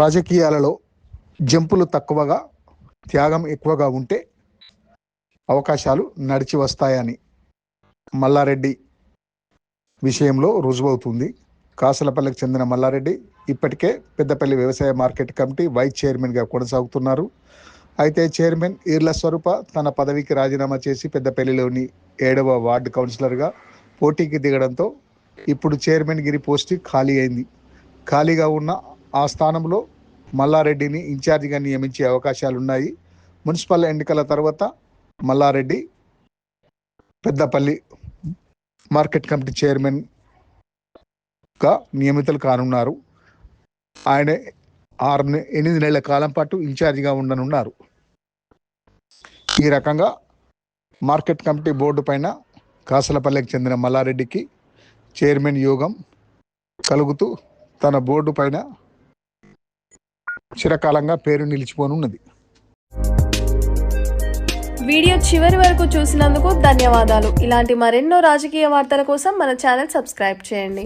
రాజకీయాలలో జంపులు తక్కువగా త్యాగం ఎక్కువగా ఉంటే అవకాశాలు నడిచి వస్తాయని మల్లారెడ్డి విషయంలో రుజువవుతుంది. కాసలపల్లికి చెందిన మల్లారెడ్డి ఇప్పటికే పెద్దపల్లి వ్యవసాయ మార్కెట్ కమిటీ వైస్ చైర్మన్గా కొనసాగుతున్నారు. అయితే చైర్మన్ ఈర్ల స్వరూప తన పదవికి రాజీనామా చేసి పెద్దపల్లిలోని ఏడవ వార్డు కౌన్సిలర్గా పోటీకి దిగడంతో ఇప్పుడు చైర్మన్ గిరి పోస్ట్ ఖాళీ అయింది. ఖాళీగా ఉన్న ఆ స్థానంలో మల్లారెడ్డిని ఇన్ఛార్జిగా నియమించే అవకాశాలు ఉన్నాయి మున్సిపల్ ఎన్నికల తర్వాత మల్లారెడ్డి పెద్దపల్లి మార్కెట్ కమిటీ చైర్మన్గా నియమితులు కానున్నారు. ఆయన ఆరు నె- ఎనిమిది నెలల కాలం పాటు ఇన్ఛార్జిగా ఉండనున్నారు. ఈ రకంగా మార్కెట్ కమిటీ బోర్డు పైన కాసలపల్లికి చెందిన మల్లారెడ్డికి చైర్మన్ యోగం కలుగుతూ తన బోర్డు పైన చిరకాలంగా పేరు నిలిచిపోనున్నది. వీడియో చివరి వరకు చూసినందుకు ధన్యవాదాలు. ఇలాంటి మరెన్నో రాజకీయ వార్తల కోసం మన ఛానల్ సబ్స్క్రైబ్ చేయండి.